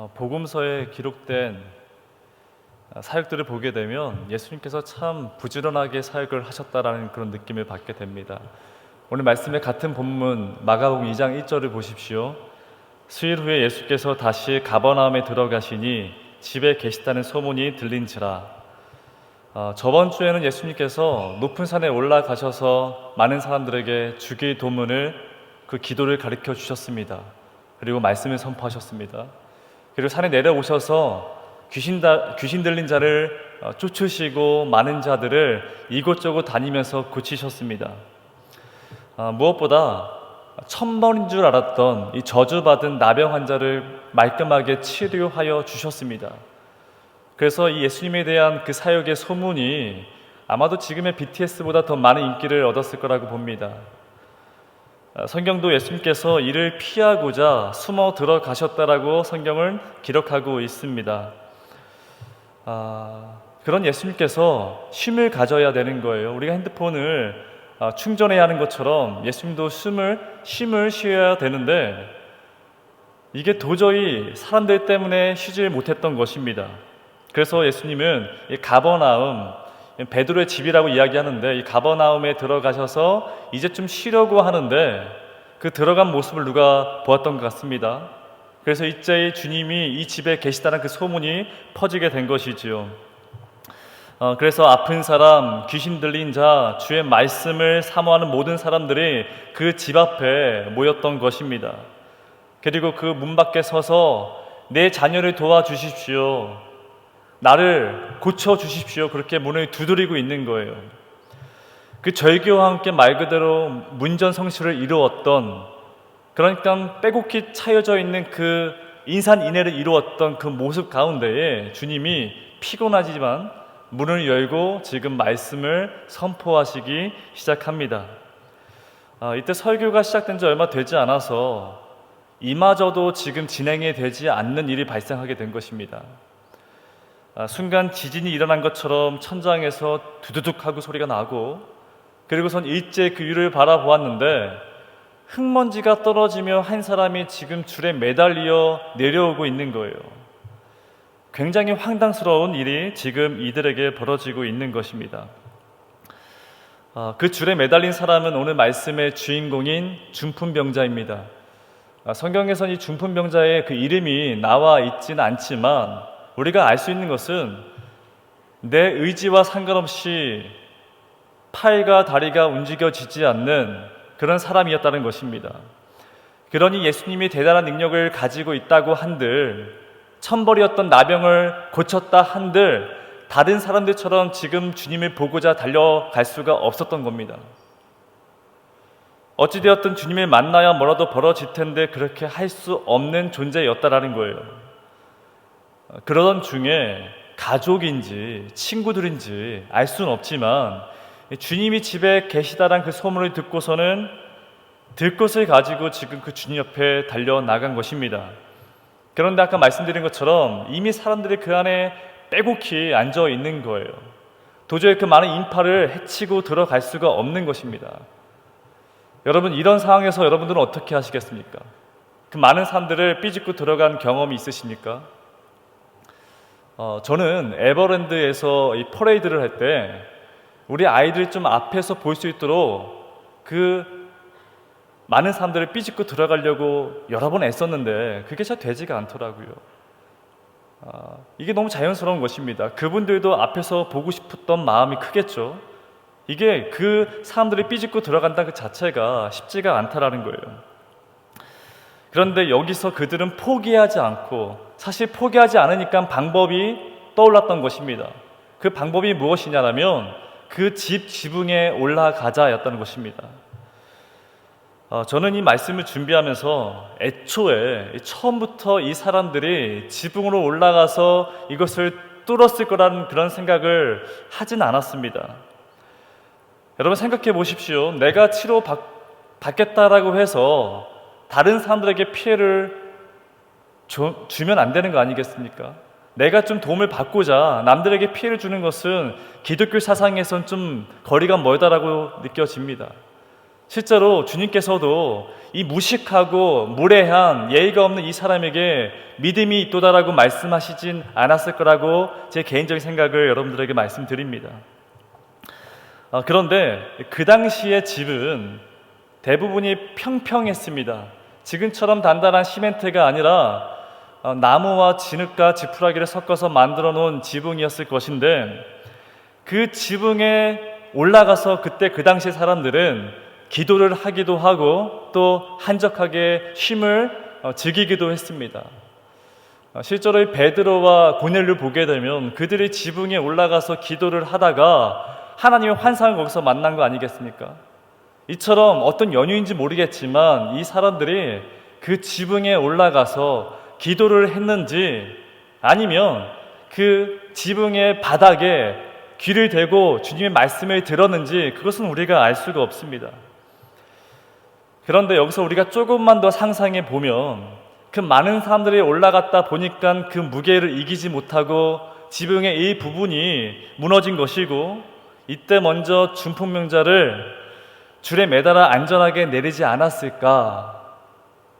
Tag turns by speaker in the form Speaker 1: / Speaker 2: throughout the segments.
Speaker 1: 어, 복음서에 기록된 아, 사역들을 보게 되면 예수님께서 참 부지런하게 사역을 하셨다라는 그런 느낌을 받게 됩니다. 오늘 말씀의 같은 본문 마가복음 2장 1절을 보십시오. 수일 후에 예수께서 다시 가버나움에 들어가시니 집에 계시다는 소문이 들린지라. 어, 저번 주에는 예수님께서 높은 산에 올라가셔서 많은 사람들에게 주기의 도문을 그 기도를 가르쳐 주셨습니다. 그리고 말씀을 선포하셨습니다. 그리고 산에 내려오셔서 귀신, 다, 귀신 들린 자를 어, 쫓으시고 많은 자들을 이곳저곳 다니면서 고치셨습니다. 아, 무엇보다 천번인 줄 알았던 이 저주받은 나병 환자를 말끔하게 치료하여 주셨습니다. 그래서 이 예수님에 대한 그 사역의 소문이 아마도 지금의 BTS보다 더 많은 인기를 얻었을 거라고 봅니다. 아, 성경도 예수님께서 이를 피하고자 숨어 들어가셨다라고 성경을 기록하고 있습니다. 아, 그런 예수님께서 쉼을 가져야 되는 거예요. 우리가 핸드폰을 아, 충전해야 하는 것처럼 예수님도 숨을 쉼을 쉬어야 되는데 이게 도저히 사람들 때문에 쉬질 못했던 것입니다. 그래서 예수님은 이 가버나움 베드로의 집이라고 이야기하는데 이 가버나움에 들어가셔서 이제 좀 쉬려고 하는데 그 들어간 모습을 누가 보았던 것 같습니다. 그래서 이제 주님이 이 집에 계시다는 그 소문이 퍼지게 된 것이지요. 어, 그래서 아픈 사람, 귀신 들린 자, 주의 말씀을 사모하는 모든 사람들이 그 집 앞에 모였던 것입니다. 그리고 그 문 밖에 서서 내 자녀를 도와주십시오. 나를 고쳐 주십시오. 그렇게 문을 두드리고 있는 거예요. 그 절교와 함께 말 그대로 문전성시를 이루었던 그러니까 빼곡히 차여져 있는 그 인산인해를 이루었던 그 모습 가운데에 주님이 피곤하지만 문을 열고 지금 말씀을 선포하시기 시작합니다. 아, 이때 설교가 시작된 지 얼마 되지 않아서 이마저도 지금 진행이 되지 않는 일이 발생하게 된 것입니다. 아, 순간 지진이 일어난 것처럼 천장에서 두두둑 하고 소리가 나고 그리고선 일제 그 위를 바라보았는데 흙먼지가 떨어지며 한 사람이 지금 줄에 매달려 내려오고 있는 거예요. 굉장히 황당스러운 일이 지금 이들에게 벌어지고 있는 것입니다. 아, 그 줄에 매달린 사람은 오늘 말씀의 주인공인 중풍병자입니다. 아, 성경에선 이 중풍병자의 그 이름이 나와 있지는 않지만 우리가 알 수 있는 것은 내 의지와 상관없이 팔과 다리가 움직여지지 않는 그런 사람이었다는 것입니다. 그러니 예수님이 대단한 능력을 가지고 있다고 한들 천벌이었던 나병을 고쳤다 한들 다른 사람들처럼 지금 주님을 보고자 달려갈 수가 없었던 겁니다. 어찌되었든 주님을 만나야 뭐라도 벌어질 텐데 그렇게 할 수 없는 존재였다라는 거예요. 그러던 중에 가족인지 친구들인지 알 수는 없지만 주님이 집에 계시다란 그 소문을 듣고서는 들 것을 가지고 지금 그 주님 옆에 달려 나간 것입니다. 그런데 아까 말씀드린 것처럼 이미 사람들이 그 안에 빼곡히 앉아 있는 거예요. 도저히 그 많은 인파를 해치고 들어갈 수가 없는 것입니다. 여러분 이런 상황에서 여러분들은 어떻게 하시겠습니까? 그 많은 사람들을 삐집고 들어간 경험이 있으십니까? 어, 저는 에버랜드에서 이 퍼레이드를 할 때 우리 아이들이 좀 앞에서 볼 수 있도록 그 많은 사람들을 삐집고 들어가려고 여러 번 애썼는데 그게 잘 되지가 않더라고요. 아, 이게 너무 자연스러운 것입니다. 그분들도 앞에서 보고 싶었던 마음이 크겠죠. 이게 그 사람들이 삐집고 들어간다 그 자체가 쉽지가 않다라는 거예요. 그런데 여기서 그들은 포기하지 않고 사실 포기하지 않으니까 방법이 떠올랐던 것입니다. 그 방법이 무엇이냐면 그 집 지붕에 올라가자였다는 것입니다. 어, 저는 이 말씀을 준비하면서 애초에 처음부터 이 사람들이 지붕으로 올라가서 이것을 뚫었을 거라는 그런 생각을 하진 않았습니다. 여러분 생각해 보십시오. 내가 치료 받, 받겠다라고 해서 다른 사람들에게 피해를 주, 주면 안 되는 거 아니겠습니까? 내가 좀 도움을 받고자 남들에게 피해를 주는 것은 기독교 사상에선 좀 거리가 멀다라고 느껴집니다. 실제로 주님께서도 이 무식하고 무례한 예의가 없는 이 사람에게 믿음이 있도다라고 말씀하시진 않았을 거라고 제 개인적인 생각을 여러분들에게 말씀드립니다. 아, 그런데 그 당시의 집은 대부분이 평평했습니다. 지금처럼 단단한 시멘트가 아니라 어, 나무와 진흙과 지푸라기를 섞어서 만들어 놓은 지붕이었을 것인데 그 지붕에 올라가서 그때 그 당시 사람들은 기도를 하기도 하고 또 한적하게 쉼을 어, 즐기기도 했습니다. 어, 실제로 이 베드로와 고넬를 보게 되면 그들이 지붕에 올라가서 기도를 하다가 하나님의 환상을 거기서 만난 거 아니겠습니까? 이처럼 어떤 연유인지 모르겠지만 이 사람들이 그 지붕에 올라가서 기도를 했는지 아니면 그 지붕의 바닥에 귀를 대고 주님의 말씀을 들었는지 그것은 우리가 알 수가 없습니다. 그런데 여기서 우리가 조금만 더 상상해 보면 그 많은 사람들이 올라갔다 보니까 그 무게를 이기지 못하고 지붕의 이 부분이 무너진 것이고 이때 먼저 중풍명자를 줄에 매달아 안전하게 내리지 않았을까?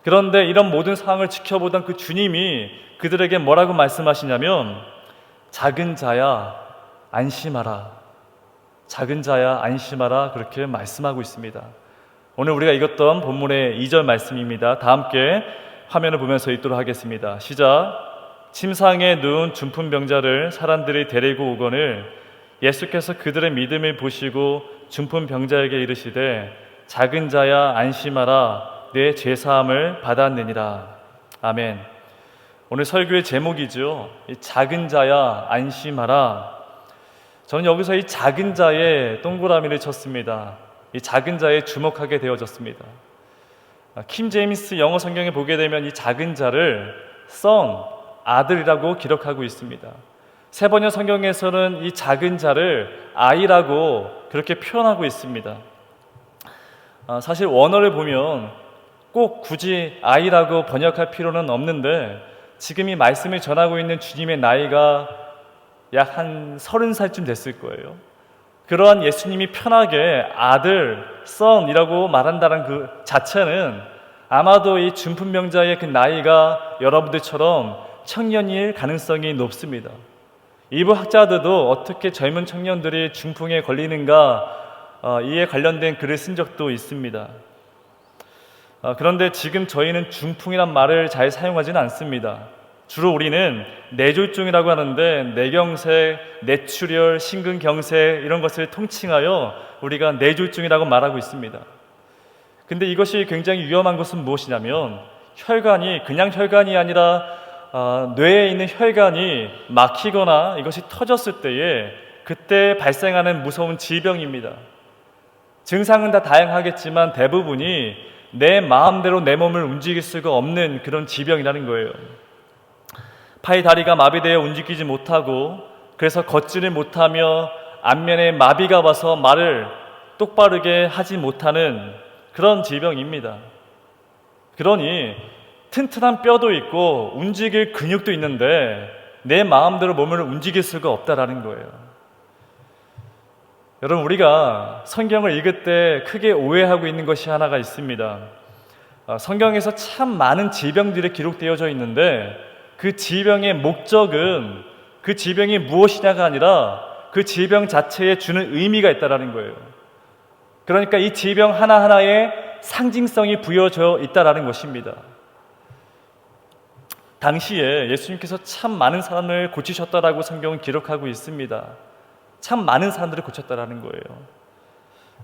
Speaker 1: 그런데 이런 모든 상황을 지켜보던 그 주님이 그들에게 뭐라고 말씀하시냐면 작은 자야 안심하라. 작은 자야 안심하라 그렇게 말씀하고 있습니다. 오늘 우리가 읽었던 본문의 2절 말씀입니다. 다 함께 화면을 보면서 읽도록 하겠습니다. 시작. 침상에 누운 중풍병자를 사람들이 데리고 오거늘 예수께서 그들의 믿음을 보시고 중풍 병자에게 이르시되 작은 자야 안심하라 내 죄 사함을 받았느니라. 아멘. 오늘 설교의 제목이죠. 이 작은 자야 안심하라. 저는 여기서 이 작은 자의 동그라미를 쳤습니다. 이 작은 자에 주목하게 되어졌습니다. 아, 킴 제임스 영어 성경에 보게 되면 이 작은 자를 son 아들이라고 기록하고 있습니다. 세번역 성경에서는 이 작은 자를 아이라고 그렇게 표현하고 있습니다. 아, 사실 원어를 보면 꼭 굳이 아이라고 번역할 필요는 없는데 지금 이 말씀을 전하고 있는 주님의 나이가 약 한 서른 살쯤 됐을 거예요. 그러한 예수님이 편하게 아들, 썬이라고 말한다는 그 자체는 아마도 이 준품명자의 그 나이가 여러분들처럼 청년일 가능성이 높습니다. 일부 학자들도 어떻게 젊은 청년들이 중풍에 걸리는가 어, 이에 관련된 글을 쓴 적도 있습니다. 어, 그런데 지금 저희는 중풍이란 말을 잘 사용하지는 않습니다. 주로 우리는 뇌졸중이라고 하는데 뇌경색, 뇌출혈, 심근경색 이런 것을 통칭하여 우리가 뇌졸중이라고 말하고 있습니다. 근데 이것이 굉장히 위험한 것은 무엇이냐면 혈관이 그냥 혈관이 아니라 어, 뇌에 있는 혈관이 막히거나 이것이 터졌을 때에 그때 발생하는 무서운 질병입니다. 증상은 다 다양하겠지만 대부분이 내 마음대로 내 몸을 움직일 수가 없는 그런 질병이라는 거예요. 팔 다리가 마비되어 움직이지 못하고 그래서 걷지를 못하며 안면에 마비가 와서 말을 똑바르게 하지 못하는 그런 질병입니다. 그러니 튼튼한 뼈도 있고 움직일 근육도 있는데 내 마음대로 몸을 움직일 수가 없다라는 거예요. 여러분 우리가 성경을 읽을 때 크게 오해하고 있는 것이 하나가 있습니다. 어, 성경에서 참 많은 질병들이 기록되어져 있는데 그 질병의 목적은 그 질병이 무엇이냐가 아니라 그 질병 자체에 주는 의미가 있다라는 거예요. 그러니까 이 질병 하나하나에 상징성이 부여져 있다라는 것입니다. 당시에 예수님께서 참 많은 사람을 고치셨다라고 성경은 기록하고 있습니다. 참 많은 사람들을 고쳤다라는 거예요.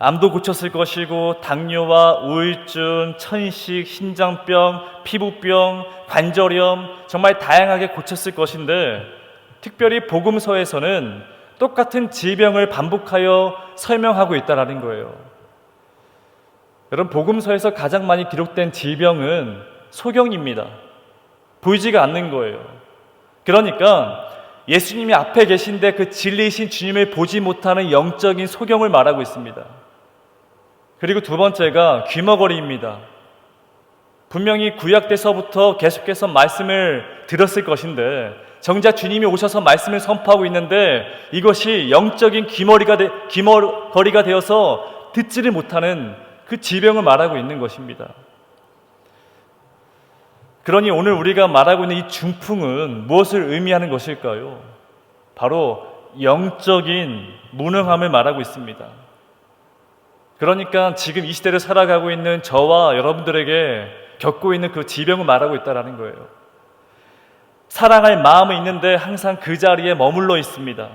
Speaker 1: 암도 고쳤을 것이고 당뇨와 우울증, 천식, 신장병, 피부병, 관절염 정말 다양하게 고쳤을 것인데 특별히 복음서에서는 똑같은 질병을 반복하여 설명하고 있다라는 거예요. 여러분 복음서에서 가장 많이 기록된 질병은 소경입니다. 보이지가 않는 거예요. 그러니까 예수님이 앞에 계신데 그 진리이신 주님을 보지 못하는 영적인 소경을 말하고 있습니다. 그리고 두 번째가 귀머거리입니다. 분명히 구약 때서부터 계속해서 말씀을 들었을 것인데 정작 주님이 오셔서 말씀을 선포하고 있는데 이것이 영적인 귀머리가 되, 귀머거리가 되어서 듣지를 못하는 그 지병을 말하고 있는 것입니다. 그러니 오늘 우리가 말하고 있는 이 중풍은 무엇을 의미하는 것일까요? 바로 영적인 무능함을 말하고 있습니다. 그러니까 지금 이 시대를 살아가고 있는 저와 여러분들에게 겪고 있는 그 지병을 말하고 있다라는 거예요. 사랑할 마음은 있는데 항상 그 자리에 머물러 있습니다.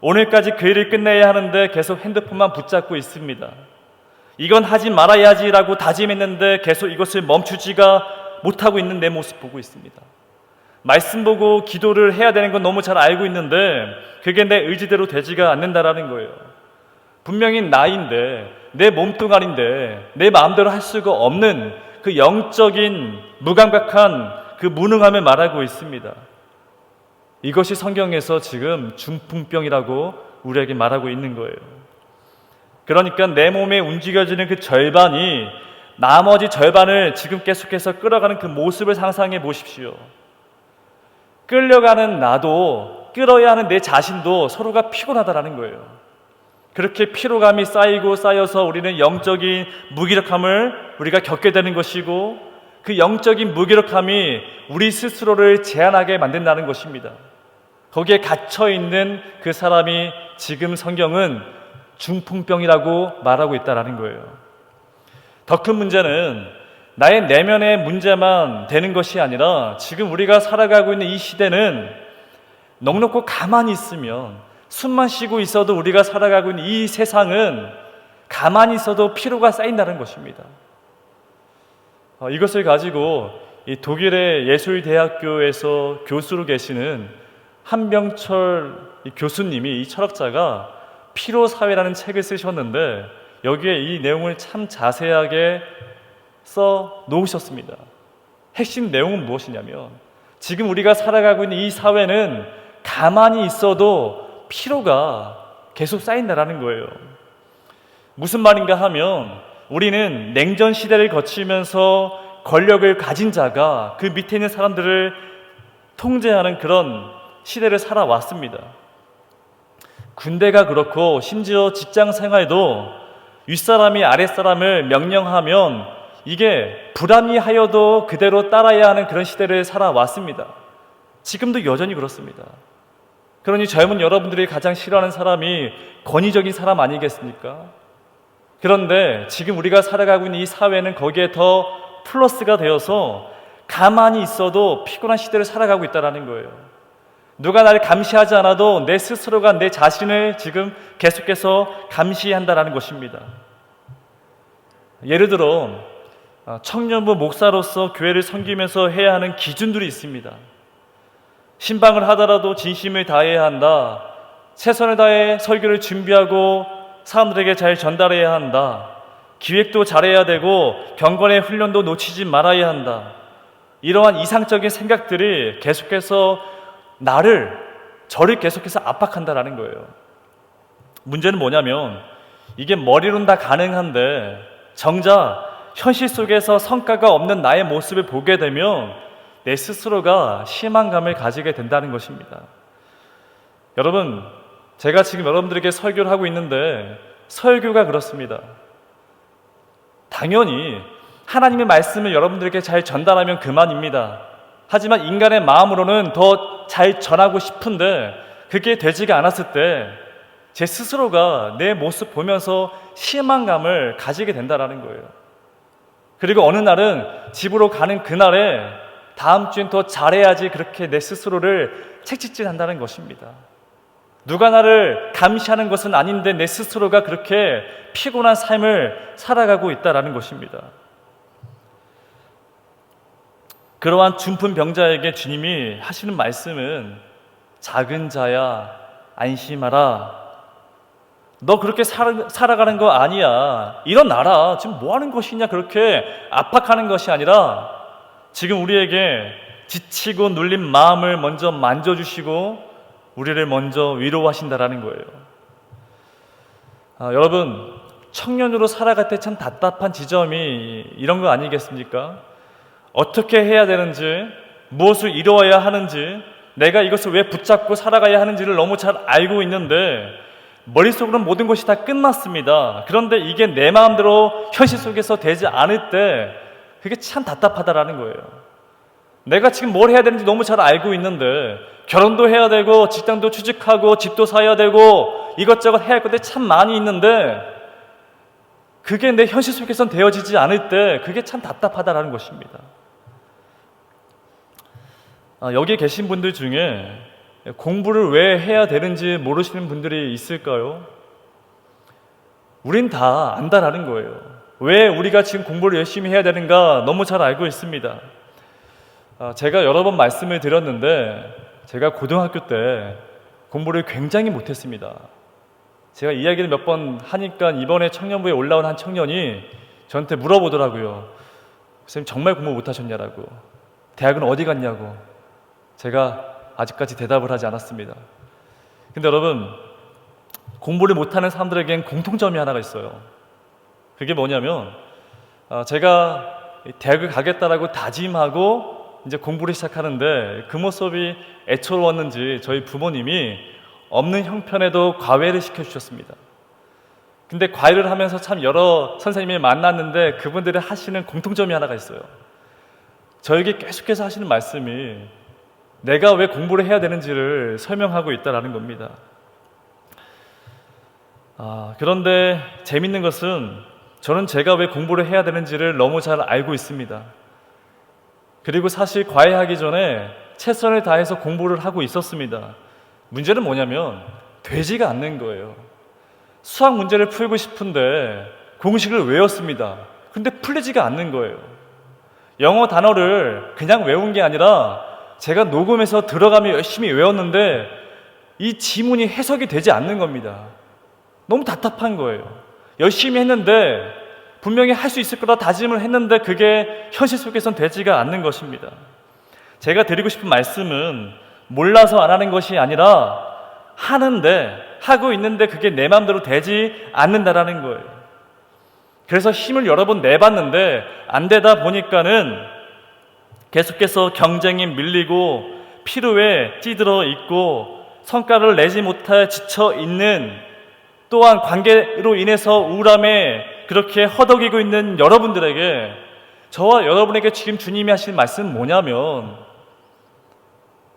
Speaker 1: 오늘까지 그 일을 끝내야 하는데 계속 핸드폰만 붙잡고 있습니다. 이건 하지 말아야지라고 다짐했는데 계속 이것을 멈추지가 못하고 있는 내 모습 보고 있습니다. 말씀 보고 기도를 해야 되는 건 너무 잘 알고 있는데 그게 내 의지대로 되지가 않는다라는 거예요. 분명히 나인데 내 몸뚱아리인데 내 마음대로 할 수가 없는 그 영적인 무감각한 그 무능함을 말하고 있습니다. 이것이 성경에서 지금 중풍병이라고 우리에게 말하고 있는 거예요. 그러니까 내 몸에 움직여지는 그 절반이 나머지 절반을 지금 계속해서 끌어가는 그 모습을 상상해 보십시오. 끌려가는 나도 끌어야 하는 내 자신도 서로가 피곤하다라는 거예요. 그렇게 피로감이 쌓이고 쌓여서 우리는 영적인 무기력함을 우리가 겪게 되는 것이고 그 영적인 무기력함이 우리 스스로를 제한하게 만든다는 것입니다. 거기에 갇혀 있는 그 사람이 지금 성경은 중풍병이라고 말하고 있다라는 거예요. 더 큰 문제는 나의 내면의 문제만 되는 것이 아니라 지금 우리가 살아가고 있는 이 시대는 넉넉고 가만히 있으면 숨만 쉬고 있어도 우리가 살아가고 있는 이 세상은 가만히 있어도 피로가 쌓인다는 것입니다. 어, 이것을 가지고 이 독일의 예술대학교에서 교수로 계시는 한병철 교수님이 이 철학자가 피로 사회라는 책을 쓰셨는데 여기에 이 내용을 참 자세하게 써 놓으셨습니다. 핵심 내용은 무엇이냐면 지금 우리가 살아가고 있는 이 사회는 가만히 있어도 피로가 계속 쌓인다라는 거예요. 무슨 말인가 하면 우리는 냉전 시대를 거치면서 권력을 가진 자가 그 밑에 있는 사람들을 통제하는 그런 시대를 살아왔습니다. 군대가 그렇고 심지어 직장 생활도 윗사람이 아랫사람을 명령하면 이게 불합리하여도 그대로 따라야 하는 그런 시대를 살아왔습니다. 지금도 여전히 그렇습니다. 그러니 젊은 여러분들이 가장 싫어하는 사람이 권위적인 사람 아니겠습니까? 그런데 지금 우리가 살아가고 있는 이 사회는 거기에 더 플러스가 되어서 가만히 있어도 피곤한 시대를 살아가고 있다는 거예요. 누가 나를 감시하지 않아도 내 스스로가 내 자신을 지금 계속해서 감시한다라는 것입니다. 예를 들어 아, 청년부 목사로서 교회를 섬기면서 해야 하는 기준들이 있습니다. 신방을 하더라도 진심을 다해야 한다. 최선을 다해 설교를 준비하고 사람들에게 잘 전달해야 한다. 기획도 잘해야 되고 경건의 훈련도 놓치지 말아야 한다. 이러한 이상적인 생각들이 계속해서 나를 저를 계속해서 압박한다라는 거예요. 문제는 뭐냐면 이게 머리로는 다 가능한데 정작 현실 속에서 성과가 없는 나의 모습을 보게 되면 내 스스로가 실망감을 가지게 된다는 것입니다. 여러분, 제가 지금 여러분들에게 설교를 하고 있는데 설교가 그렇습니다. 당연히 하나님의 말씀을 여러분들에게 잘 전달하면 그만입니다. 하지만 인간의 마음으로는 더 잘 전하고 싶은데 그게 되지가 않았을 때 제 스스로가 내 모습 보면서 실망감을 가지게 된다라는 거예요. 그리고 어느 날은 집으로 가는 그날에 다음 주엔 더 잘해야지 그렇게 내 스스로를 책찍질한다는 것입니다. 누가 나를 감시하는 것은 아닌데 내 스스로가 그렇게 피곤한 삶을 살아가고 있다라는 것입니다. 그러한 중풍 병자에게 주님이 하시는 말씀은 작은 자야 안심하라. 너 그렇게 살아, 살아가는 거 아니야. 일어나라. 지금 뭐 하는 것이냐. 그렇게 압박하는 것이 아니라 지금 우리에게 지치고 눌린 마음을 먼저 만져주시고 우리를 먼저 위로하신다라는 거예요. 아, 여러분, 청년으로 살아갈 때 참 답답한 지점이 이런 거 아니겠습니까? 어떻게 해야 되는지, 무엇을 이루어야 하는지, 내가 이것을 왜 붙잡고 살아가야 하는지를 너무 잘 알고 있는데, 머릿속으로는 모든 것이 다 끝났습니다. 그런데 이게 내 마음대로 현실 속에서 되지 않을 때 그게 참 답답하다라는 거예요. 내가 지금 뭘 해야 되는지 너무 잘 알고 있는데 결혼도 해야 되고 직장도 취직하고 집도 사야 되고 이것저것 해야 할 것들이 참 많이 있는데 그게 내 현실 속에선 되어지지 않을 때 그게 참 답답하다라는 것입니다. 아, 여기 계신 분들 중에 공부를 왜 해야 되는지 모르시는 분들이 있을까요? 우린 다 안다라는 거예요. 왜 우리가 지금 공부를 열심히 해야 되는가 너무 잘 알고 있습니다. 아, 제가 여러 번 말씀을 드렸는데 제가 고등학교 때 공부를 굉장히 못했습니다. 제가 이야기를 몇 번 하니까 이번에 청년부에 올라온 한 청년이 저한테 물어보더라고요. 선생님 정말 공부 못하셨냐라고. 대학은 어디 갔냐고. 제가 아직까지 대답을 하지 않았습니다. 근데 여러분, 공부를 못하는 사람들에겐 공통점이 하나가 있어요. 그게 뭐냐면, 아, 제가 대학을 가겠다라고 다짐하고 이제 공부를 시작하는데 그 모습이 애처로웠는지 저희 부모님이 없는 형편에도 과외를 시켜주셨습니다. 근데 과외를 하면서 참 여러 선생님이 만났는데 그분들이 하시는 공통점이 하나가 있어요. 저에게 계속해서 하시는 말씀이 내가 왜 공부를 해야 되는지를 설명하고 있다라는 겁니다. 아, 그런데 재밌는 것은 저는 제가 왜 공부를 해야 되는지를 너무 잘 알고 있습니다. 그리고 사실 과외하기 전에 최선을 다해서 공부를 하고 있었습니다. 문제는 뭐냐면 되지가 않는 거예요. 수학 문제를 풀고 싶은데 공식을 외웠습니다. 근데 풀리지가 않는 거예요. 영어 단어를 그냥 외운 게 아니라 제가 녹음해서 들어가며 열심히 외웠는데 이 지문이 해석이 되지 않는 겁니다. 너무 답답한 거예요. 열심히 했는데 분명히 할 수 있을 거라 다짐을 했는데 그게 현실 속에선 되지가 않는 것입니다. 제가 드리고 싶은 말씀은 몰라서 안 하는 것이 아니라 하는데 하고 있는데 그게 내 마음대로 되지 않는다라는 거예요. 그래서 힘을 여러 번 내봤는데 안 되다 보니까는 계속해서 경쟁에 밀리고 피로에 찌들어 있고 성과를 내지 못해 지쳐 있는 또한 관계로 인해서 우울함에 그렇게 허덕이고 있는 여러분들에게 저와 여러분에게 지금 주님이 하신 말씀은 뭐냐면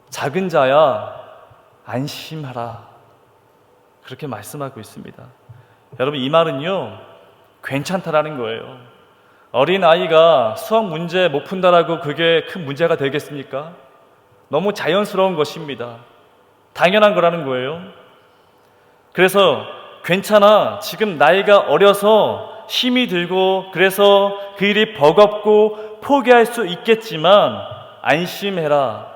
Speaker 1: 작은 자야 안심하라 그렇게 말씀하고 있습니다. 여러분 이 말은요 괜찮다라는 거예요. 어린 아이가 수학 문제 못 푼다라고 그게 큰 문제가 되겠습니까? 너무 자연스러운 것입니다. 당연한 거라는 거예요. 그래서 괜찮아. 지금 나이가 어려서 힘이 들고 그래서 그 일이 버겁고 포기할 수 있겠지만 안심해라.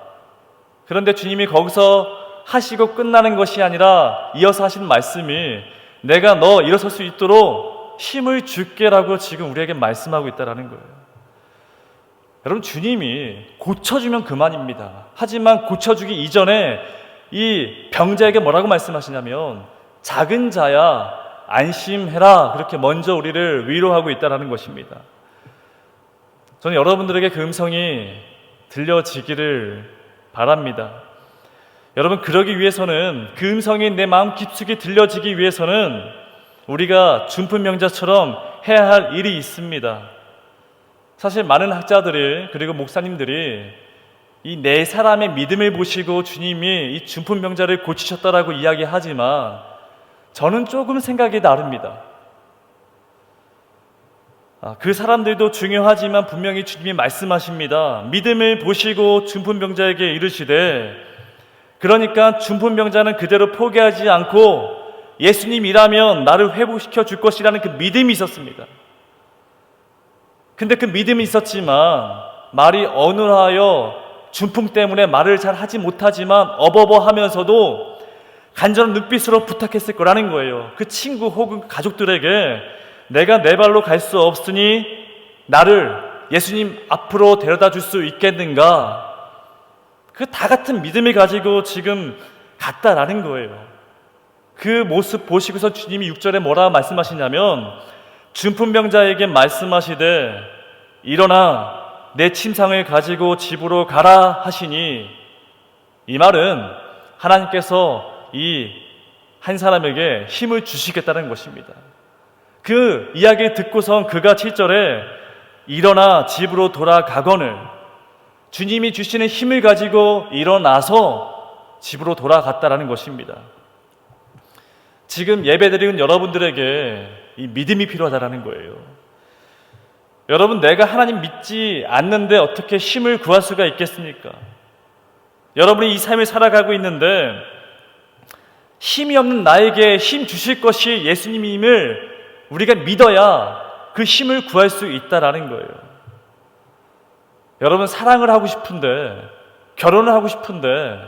Speaker 1: 그런데 주님이 거기서 하시고 끝나는 것이 아니라 이어서 하신 말씀이 내가 너 일어설 수 있도록 힘을 줄게라고 지금 우리에게 말씀하고 있다라는 거예요. 여러분 주님이 고쳐주면 그만입니다. 하지만 고쳐주기 이전에 이 병자에게 뭐라고 말씀하시냐면 작은 자야 안심해라 그렇게 먼저 우리를 위로하고 있다라는 것입니다. 저는 여러분들에게 그 음성이 들려지기를 바랍니다. 여러분 그러기 위해서는 그 음성이 내 마음 깊숙이 들려지기 위해서는 우리가 준품 명자처럼 해야 할 일이 있습니다. 사실 많은 학자들이 그리고 목사님들이 이 네 사람의 믿음을 보시고 주님이 이 준품 명자를 고치셨다라고 이야기하지만 저는 조금 생각이 다릅니다. 아, 그 사람들도 중요하지만 분명히 주님이 말씀하십니다. 믿음을 보시고 준품병자에게 이르시되 그러니까 준품병자는 그대로 포기하지 않고 예수님이라면 나를 회복시켜 줄 것이라는 그 믿음이 있었습니다. 근데 그 믿음이 있었지만 말이 어눌하여 준품 때문에 말을 잘 하지 못하지만 어버버 하면서도 간절한 눈빛으로 부탁했을 거라는 거예요. 그 친구 혹은 가족들에게 내가 내 발로 갈 수 없으니 나를 예수님 앞으로 데려다 줄 수 있겠는가? 그 다 같은 믿음을 가지고 지금 갔다라는 거예요. 그 모습 보시고서 주님이 6절에 뭐라 말씀하시냐면 준품병자에게 말씀하시되 일어나 내 침상을 가지고 집으로 가라 하시니 이 말은 하나님께서 이 한 사람에게 힘을 주시겠다는 것입니다. 그 이야기를 듣고선 그가 7절에 일어나 집으로 돌아가거늘 주님이 주시는 힘을 가지고 일어나서 집으로 돌아갔다라는 것입니다. 지금 예배드리는 여러분들에게 이 믿음이 필요하다라는 거예요. 여러분, 내가 하나님 믿지 않는데 어떻게 힘을 구할 수가 있겠습니까? 여러분이 이 삶을 살아가고 있는데 힘이 없는 나에게 힘 주실 것이 예수님임을 우리가 믿어야 그 힘을 구할 수 있다라는 거예요. 여러분 사랑을 하고 싶은데 결혼을 하고 싶은데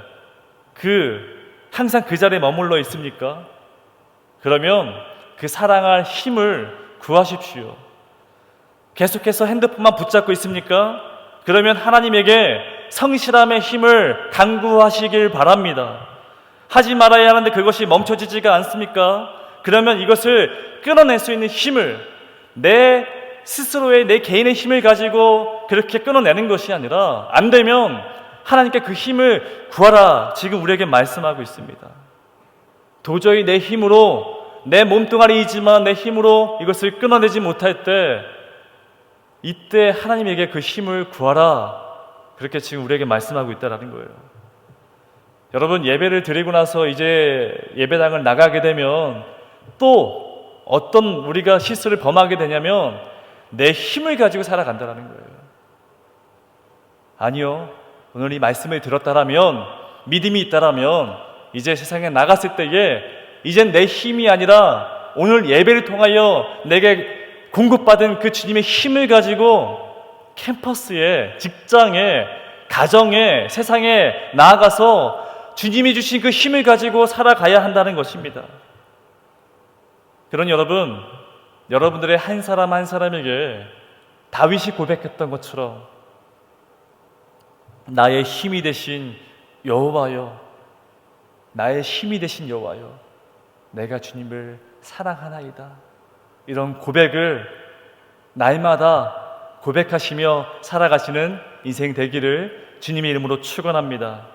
Speaker 1: 그 항상 그 자리에 머물러 있습니까? 그러면 그 사랑할 힘을 구하십시오. 계속해서 핸드폰만 붙잡고 있습니까? 그러면 하나님에게 성실함의 힘을 강구하시길 바랍니다. 하지 말아야 하는데 그것이 멈춰지지가 않습니까? 그러면 이것을 끊어낼 수 있는 힘을 내 스스로의 내 개인의 힘을 가지고 그렇게 끊어내는 것이 아니라 안 되면 하나님께 그 힘을 구하라 지금 우리에게 말씀하고 있습니다. 도저히 내 힘으로 내 몸뚱아리이지만 내 힘으로 이것을 끊어내지 못할 때 이때 하나님에게 그 힘을 구하라 그렇게 지금 우리에게 말씀하고 있다라는 거예요. 여러분 예배를 드리고 나서 이제 예배당을 나가게 되면 또 어떤 우리가 실수를 범하게 되냐면 내 힘을 가지고 살아간다라는 거예요. 아니요. 오늘 이 말씀을 들었다라면 믿음이 있다라면 이제 세상에 나갔을 때에 이젠 내 힘이 아니라 오늘 예배를 통하여 내게 공급받은 그 주님의 힘을 가지고 캠퍼스에 직장에 가정에 세상에 나아가서 주님이 주신 그 힘을 가지고 살아가야 한다는 것입니다. 그런 여러분, 여러분들의 한 사람 한 사람에게 다윗이 고백했던 것처럼 나의 힘이 되신 여호와여, 나의 힘이 되신 여호와여, 내가 주님을 사랑하나이다. 이런 고백을 날마다 고백하시며 살아가시는 인생 되기를 주님의 이름으로 축원합니다.